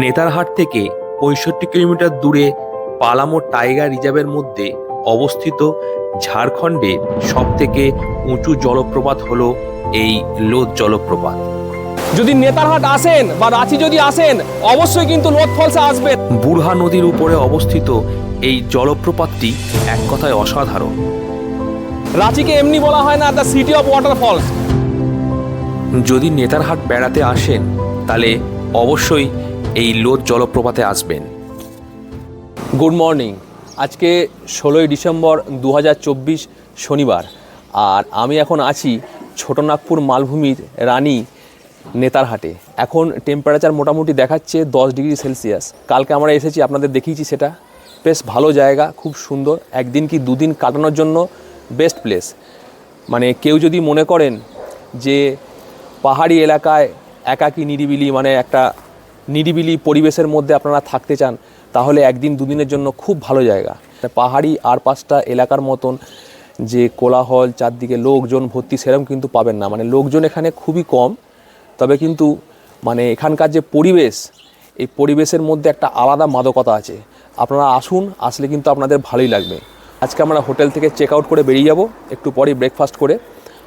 নেতারহাট থেকে পঁয়ষট্টি কিলোমিটার দূরে পালামো টাইগার রিজার্ভের মধ্যে অবস্থিত ঝাড়খণ্ডের সবথেকে উঁচু জলপ্রপাত হলো এই লোদ জলপ্রপাত। যদি নেতারহাট আসেন বা রাঁচি যদি আসেন অবশ্যই কিন্তু লোদ ফলসে আসবেন। বুড়হা নদীর উপরে অবস্থিত এই জলপ্রপাতটি এক কথায় অসাধারণ। রাঁচিকে এমনি বলা হয় না the city of water falls. যদি নেতারহাট বেড়াতে আসেন, তাহলে অবশ্যই এই লোদ জলপ্রপাতে আসবেন। গুড মর্নিং আজকে ষোলোই ডিসেম্বর দু হাজার চব্বিশ শনিবার, আর আমি এখন আছি ছোটনাগপুর মালভূমির রানী নেতারহাটে এখন টেম্পারেচার মোটামুটি দেখাচ্ছে দশ ডিগ্রি সেলসিয়াস। কালকে আমরা এসেছি, আপনাদের দেখিয়েছি সেটা। বেশ ভালো জায়গা, খুব সুন্দর। একদিন কি দুদিন কাটানোর জন্য বেস্ট প্লেস মানে কেউ যদি মনে করেন যে পাহাড়ি এলাকায় একাকী নিরিবিলি মানে একটা নিরিবিলি পরিবেশের মধ্যে আপনারা থাকতে চান, তাহলে একদিন দুদিনের জন্য খুব ভালো জায়গা। পাহাড়ি আর পাঁচটা এলাকার মতন যে কোলাহল, চারদিকে লোকজন ভর্তি সেরকম কিন্তু পাবেন না। মানে লোকজন এখানে খুবই কম, তবে কিন্তু মানে এখানকার যে পরিবেশ, এই পরিবেশের মধ্যে একটা আলাদা মাদকতা আছে। আপনারা আসুন, আসলে কিন্তু আপনাদের ভালোই লাগবে। আজকে আমরা হোটেল থেকে চেক আউট করে বেরিয়ে যাব, একটু পরেই ব্রেকফাস্ট করে।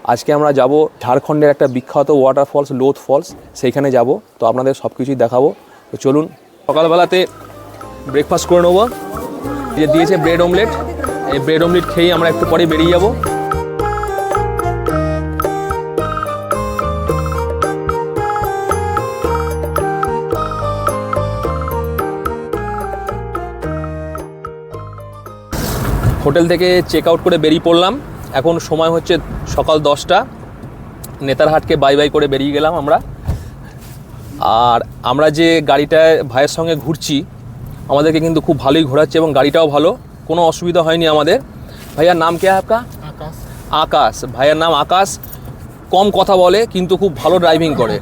আজকে আমরা যাব ঝাড়খণ্ডের একটা বিখ্যাত ওয়াটার ফলস লোথ ফলস সেইখানে যাব। তো আপনাদের সব কিছুই দেখাবো। তো চলুন, সকালবেলাতে ব্রেকফাস্ট করে নেব। যে দিয়েছে ব্রেড অমলেট এই ব্রেড অমলেট খেয়েই আমরা একটু পরে বেরিয়ে যাব। হোটেল থেকে চেক আউট করে বেরিয়ে পড়লাম। এখন সময় হচ্ছে সকাল দশটা। নেতারহাটকে বাই বাই করে বেরিয়ে গেলাম আমরা। আর আমরা যে গাড়িটায় ভাইয়ের সঙ্গে ঘুরছি আমাদেরকে কিন্তু খুব ভালোই ঘোরাচ্ছে এবং গাড়িটাও ভালো কোনো অসুবিধা হয়নি আমাদের। ভাইয়ার নাম কে আপকা? আকাশ। আকাশ। ভাইয়ার নাম আকাশ। কম কথা বলে কিন্তু খুব ভালো ড্রাইভিং করে।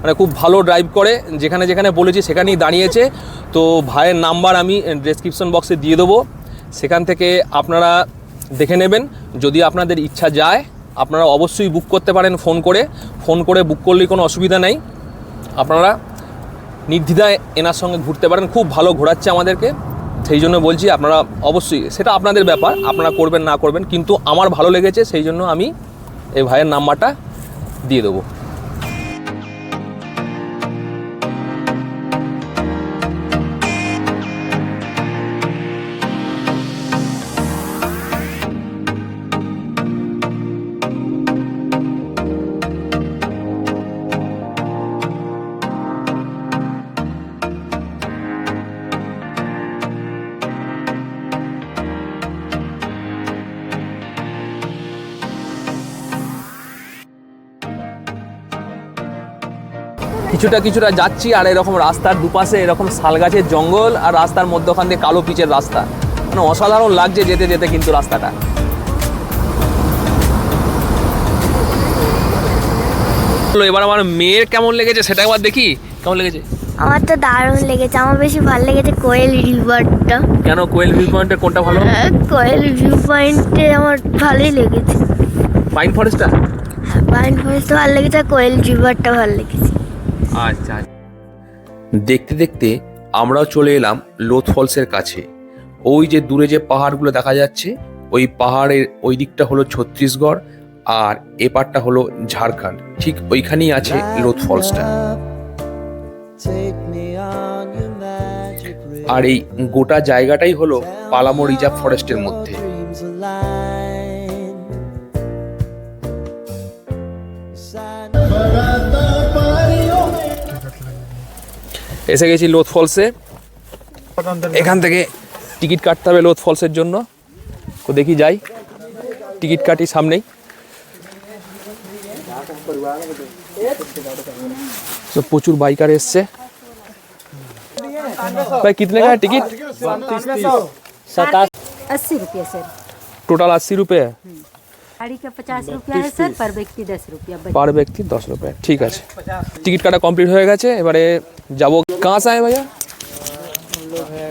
মানে খুব ভালো ড্রাইভ করে যেখানে যেখানে বলেছি সেখানেই দাঁড়িয়েছে। তো ভাইয়ের নাম্বার আমি ডেসক্রিপশন বক্সে দিয়ে দেবো। সেখান থেকে আপনারা দেখে নেবেন। যদি আপনাদের ইচ্ছা যায়, আপনারা অবশ্যই বুক করতে পারেন ফোন করে। ফোন করে বুক করলেই কোনো অসুবিধা নেই। আপনারা নির্দ্বিধায় এনার সঙ্গে ঘুরতে পারেন। খুব ভালো ঘোরাচ্ছে আমাদেরকে। সেই জন্য বলছি, আপনারা অবশ্যই, সেটা আপনাদের ব্যাপার, আপনারা করবেন না করবেন, কিন্তু আমার ভালো লেগেছে, সেই জন্য আমি এই ভাইয়ের নাম্বারটা দিয়ে দেবো। কিছুটা কিছুটা যাচ্ছি আর এরকম রাস্তার দুপাশে এরকম শাল গাছের জঙ্গল আর রাস্তার মধ্যখান দিয়ে কালো পিচের রাস্তা। মানে অসাধারণ লাগছে যেতে যেতে কিন্তু রাস্তাটা। এবার আমার মেয়ের কেমন লেগেছে সেটা একবার দেখি। কেমন লেগেছে? আমার তো দারুণ লেগেছে। আমার বেশি ভালো লেগেছে কোয়েল রিভারটা। কেন? কোয়েল ভিউ পয়েন্টের কোনটা ভালো? কোয়েল ভিউ পয়েন্টে আমার ভালোই লেগেছে। পাইন ফরেস্টটা? পাইন ফরেস্ট ভালো লেগেছে কোয়েল রিভারটা ভালো লেগেছে। আচ্ছা দেখতে দেখতে আমরাও চলে এলাম লোথ ফলসের কাছে। ওই যে দূরে যে পাহাড়গুলো দেখা যাচ্ছে, ওই পাহাড়ের ওই দিকটা হলো ছত্তিশগড় আর এপারটা হলো ঝাড়খণ্ড। ঠিক ওইখানেই আছে লোথ ফলসটা। আর এই গোটা জায়গাটাই হলো পালামো রিজার্ভ ফরেস্টের মধ্যে। এসে গেছি লোথ ফলসে এখান থেকে টিকিট কাটতে হবে লোথ ফলসের জন্য তো দেখি যাই টিকিট কাটি সামনেই তো প্রচুর বাইকার এসছে ভাই কিতনে का है टिकट अस्सी रुपया सर टोटल अस्सी रुपये गाड़ी का पचास रुपया है सर पर व्यक्ति दस रुपया बच- পার ব্যক্তি দশ রুপিয়া ঠিক আছে টিকিট কাটা কমপ্লিট হয়ে গেছে এবারে যাবো कहाँ से आए भैया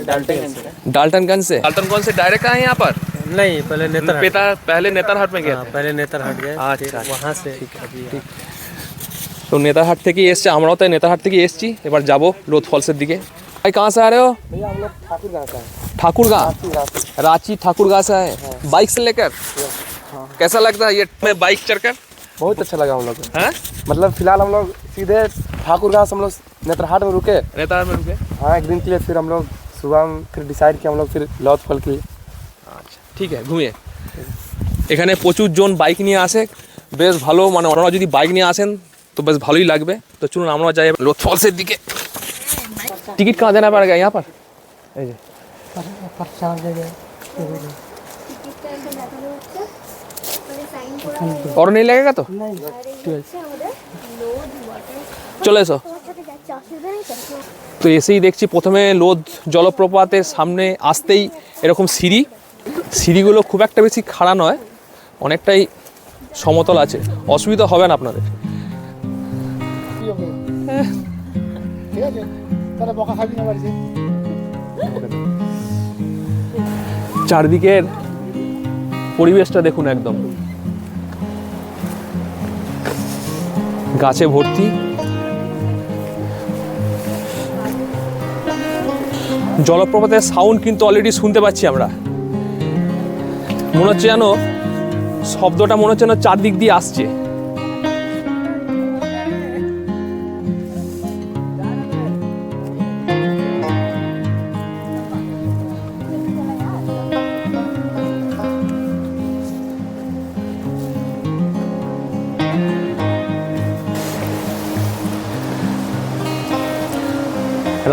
डाल्टनगंज से डाल्टनगंज से डायरेक्ट आए यहाँ पर नहीं पहले नेतरहाट पेता पहले नेतरहाट में गए हाँ, थे पहले नेतरहाट गए अच्छा, फिर वहाँ से अभी তো নেতারহাট থেকেই এসছে আমরাও তাই নেতারহাট থেকে এসছি এবার যাব লোধ ফলসের দিকে ভাই কাহা সে আ रहे हो भैया हम लोग ठाकुर गाँव का है ठाकुरगा रांची रांची ठाकुरगा से है बाइक से लेकर कैसा लगता है ये मैं बाइक चढ़कर बहुत अच्छा लगा हम लोग को हैं मतलब फिलहाल हम लोग सीधे ठाकुर गाँव से हम लोग नेत्रहाट में रुके नेतारहाट में रुके हाँ एक दिन के लिए फिर हम लोग सुबह में फिर डिसाइड किया हम लोग फिर लौथ फल के लिए আচ্ছা ঠিক আছে ঘুমিয়ে এখানে প্রচুর জন বাইক নিয়ে আসে বেশ ভালো মানে ওনারা যদি বাইক নিয়ে আসেন তো বেশ ভালোই লাগবে তো চলুন আমরা যাই লোধ ফলসের দিকে টিকিট কাঁ দেনা পারেগা यहाँ पर এই যে और नहीं लगेगा तो চলে এসো তো এসেই দেখছি প্রথমে লোধ জলপ্রপাতের সামনে আসতেই এরকম সিঁড়ি। সিঁড়িগুলো খুব একটা বেশি খাড়া নয়, অনেকটাই সমতল আছে। অসুবিধা হবে না আপনাদের? চারদিকের পরিবেশটা দেখুন একদম। গাছে ভর্তি। জলপ্রপাতের সাউন্ড কিন্তু অলরেডি শুনতে পাচ্ছি আমরা। মনে হচ্ছে যেন শব্দটা মনে হচ্ছে যেন চারদিক দিয়ে আসছে।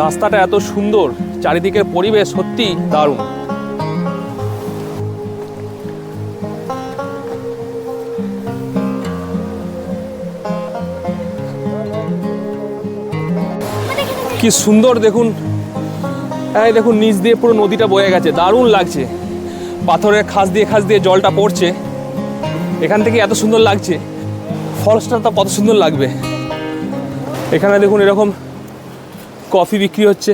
রাস্তাটা এত সুন্দর। চারিদিকের পরিবেশ সত্যি দারুণ। কি সুন্দর দেখুন। এই দেখুন, নিচ দিয়ে পুরো নদীটা বয়ে গেছে, দারুণ লাগছে। পাথরের খাস দিয়ে খাস দিয়ে জলটা পড়ছে। এখান থেকে এত সুন্দর লাগছে। ফলসটা তো কত সুন্দর লাগবে। এখানে দেখুন এরকম কফি বিক্রি হচ্ছে।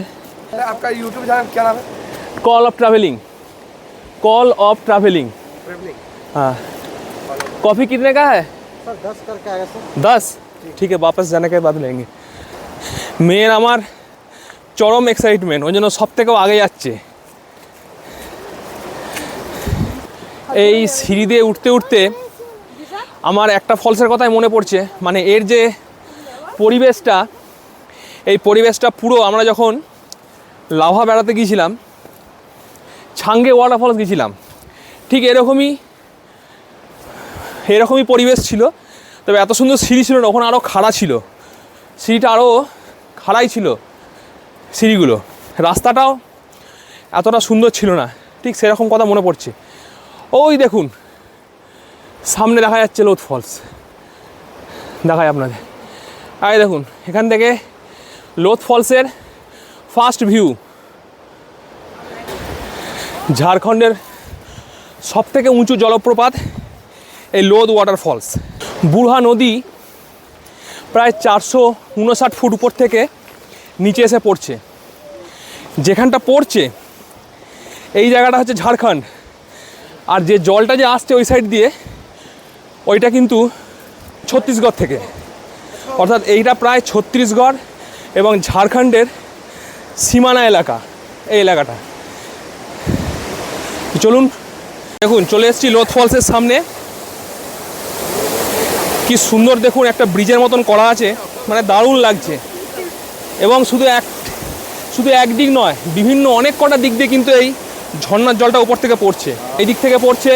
आपका यूट्यूब चैनल क्या नाम है call of travelling call of travelling हाँ कॉफ़ी कितने का है सर दस करके आएगा सर दस ठीक है वापस जाने के बाद लेंगे মেয়ের আমার চরম এক্সাইটমেন্ট ওই জন্য সব থেকেও আগে যাচ্ছে এই সিঁড়ি দিয়ে উঠতে উঠতে আমার একটা ফলসের কথাই মনে পড়ছে মানে এর যে পরিবেশটা এই পরিবেশটা পুরো আমরা যখন লাভা বেড়াতে গিয়েছিলাম, ছাঙ্গে ওয়াটারফলস গিয়েছিলাম। ঠিক এরকমই এরকমই পরিবেশ ছিল, তবে এত সুন্দর সিঁড়ি ছিল না, ওখানে আরও খাড়া ছিল। সিঁড়িটা আরও খাড়াই ছিল সিঁড়িগুলো। রাস্তাটাও এতটা সুন্দর ছিল না, ঠিক সেরকম কথা মনে পড়ছে। ওই দেখুন, সামনে দেখা যাচ্ছে লোথ ফলস দেখায় আপনাদের। আয় দেখুন, এখান থেকে লোথ ফলসের ফার্স্ট ভিউ ঝাড়খণ্ডের সব থেকে উঁচু জলপ্রপাত এই লোদ ওয়াটারফলস বুড়হা নদী প্রায় চারশো উনষাট ফুট উপর থেকে নিচে এসে পড়ছে। যেখানটা পড়ছে, এই জায়গাটা হচ্ছে ঝাড়খণ্ড। আর যে জলটা যে আসছে ওই সাইড দিয়ে, ওইটা কিন্তু ছত্তিশগড় থেকে। অর্থাৎ এইটা প্রায় ছত্তিশগড় এবং ঝাড়খণ্ডের সীমানা এলাকা, এই এলাকাটা। চলুন। দেখুন, চলে এসেছি লোথ ফলসের সামনে। কি সুন্দর দেখুন, একটা ব্রিজের মতন করা আছে মানে দারুণ লাগছে। এবং শুধু এক, শুধু একদিক নয়, বিভিন্ন অনেক কটা দিক দিয়ে কিন্তু এই ঝর্নার জলটা উপর থেকে পড়ছে। এই দিক থেকে পড়ছে,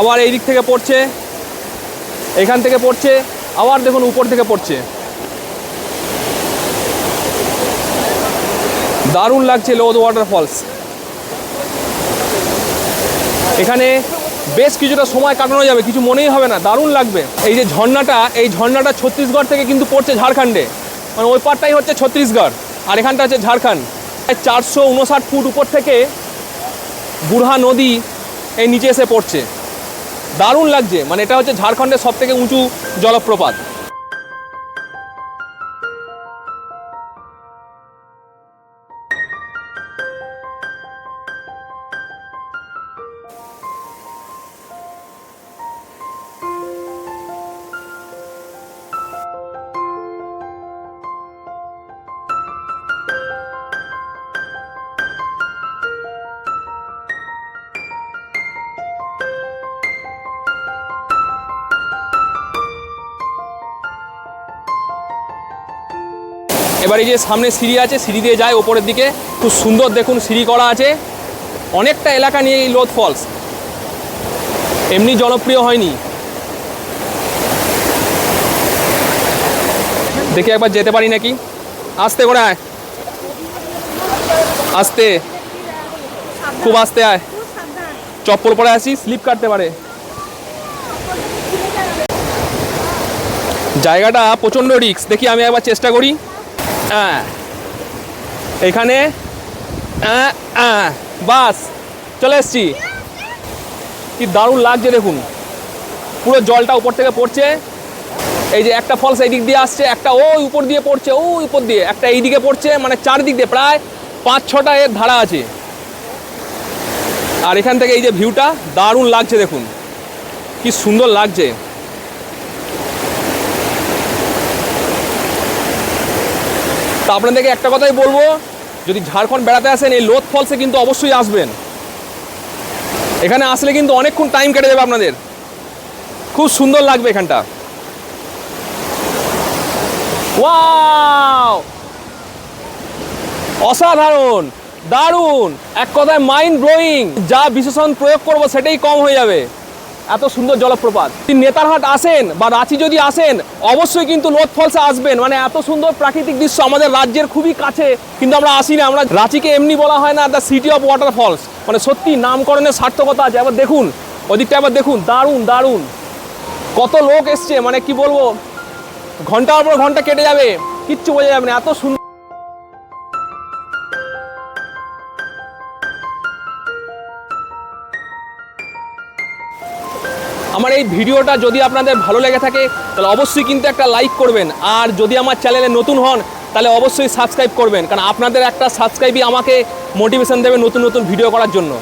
আবার এই দিক থেকে পড়ছে, এখান থেকে পড়ছে, আবার দেখুন উপর থেকে পড়ছে। দারুণ লাগছে লোদ ওয়াটারফলস এখানে বেশ কিছুটা সময় কাটানো যাবে, কিছু মনেই হবে না, দারুণ লাগবে। এই যে ঝর্ণাটা, এই ঝর্ণাটা ছত্তিশগড় থেকে কিন্তু পড়ছে ঝাড়খণ্ডে। মানে ওই পারটাই হচ্ছে ছত্তিশগড়, আর এখানটা হচ্ছে ঝাড়খণ্ড। চারশো উনষাট ফুট উপর থেকে বুড়হা নদী এই নিচে এসে পড়ছে। দারুণ লাগছে মানে এটা হচ্ছে ঝাড়খণ্ডের সব থেকে উঁচু জলপ্রপাত। এবার এই যে সামনে সিঁড়ি আছে, সিঁড়ি দিয়ে যায় ওপরের দিকে। খুব সুন্দর দেখুন সিঁড়ি করা আছে। অনেকটা এলাকা নিয়ে এই লোধ ফলস এমনি জনপ্রিয় হয়নি। দেখি একবার যেতে পারি নাকি? আসতে করে আয়। আসতে। খুব আসতে আয়। চপ্পল পরে আসি স্লিপ কাটতে পারে। জায়গাটা প্রচণ্ড রিক্স দেখি আমি একবার চেষ্টা করি। এখানে হ্যাঁ, হ্যাঁ, বাস চলে এসছি। কি দারুণ লাগছে দেখুন। পুরো জলটা উপর থেকে পড়ছে। এই যে একটা ফলস এই দিক দিয়ে আসছে একটা ওই উপর দিয়ে পড়ছে ওই উপর দিয়ে একটা এই দিকে পড়ছে মানে চারদিক দিয়ে প্রায় পাঁচ ছটা এর ধারা আছে। আর এখান থেকে এই যে ভিউটা দারুণ লাগছে দেখুন। কি সুন্দর লাগছে। তা আপনাদেরকে একটা কথাই বলব, যদি ঝাড়খণ্ড বেড়াতে আসেন, এই লোথ ফলসে কিন্তু অবশ্যই আসবেন। এখানে আসলে কিন্তু অনেকক্ষণ টাইম কেটে যাবে আপনাদের। খুব সুন্দর লাগবে এখানটা। ওয়াও! অসাধারণ, দারুণ, এক কথায় মাইন্ড ব্লোয়িং যা বিশেষণ প্রয়োগ করব সেটাই কম হয়ে যাবে। এত সুন্দর জলপ্রপাত। যদি নেতারহাট আসেন বা রাঁচি যদি আসেন, অবশ্যই কিন্তু লোথ ফলসে আসবেন। মানে এত সুন্দর প্রাকৃতিক দৃশ্য আমাদের রাজ্যের খুবই কাছে, কিন্তু আমরা আসি না। আমরা রাঁচিকে এমনি বলা হয় না the city of water falls মানে সত্যি নামকরণের সার্থকতা আছে। আবার দেখুন, ওদিকটা আবার দেখুন, দারুণ দারুণ। কত লোক এসছে মানে কি বলব? ঘণ্টার পর ঘণ্টা কেটে যাবে, কিচ্ছু বোঝা যাবে না। এত সুন্দর আমার এই ভিডিওটা যদি আপনাদের ভালো লেগে থাকে, তাহলে অবশ্যই কিন্তু একটা লাইক করবেন। আর যদি আমার চ্যানেলে নতুন হন, তাহলে অবশ্যই সাবস্ক্রাইব করবেন। কারণ আপনাদের একটা সাবস্ক্রাইবই আমাকে মোটিভেশন দেবে নতুন নতুন ভিডিও করার জন্য।